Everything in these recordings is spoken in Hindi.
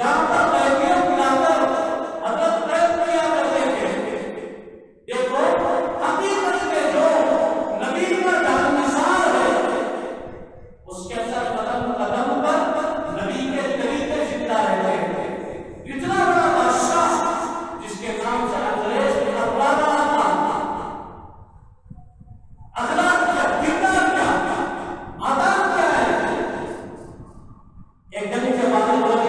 जहाँ पर लड़कियों मिलाकर अगर प्रयत्न किया करते थे देखो हकीकत के जो नबी का धर्मसार है, उसके असर कदम कदम पर नबी के तरीके ज़िंदा रहते हैं। इतना बड़ा बादशाह जिसके नाम से अंग्रेज़ अपराधा था, अखलाक क्या, किरदार क्या आदान क्या है? एक गली के बादल वाले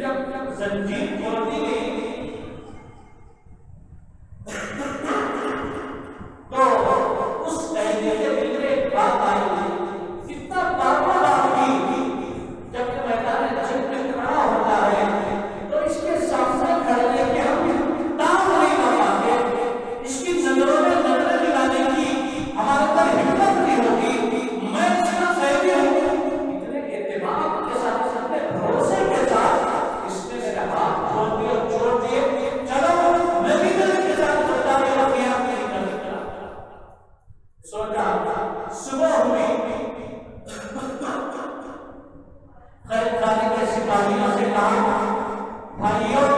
Chăm sóc. खाने के से कहा भाइयों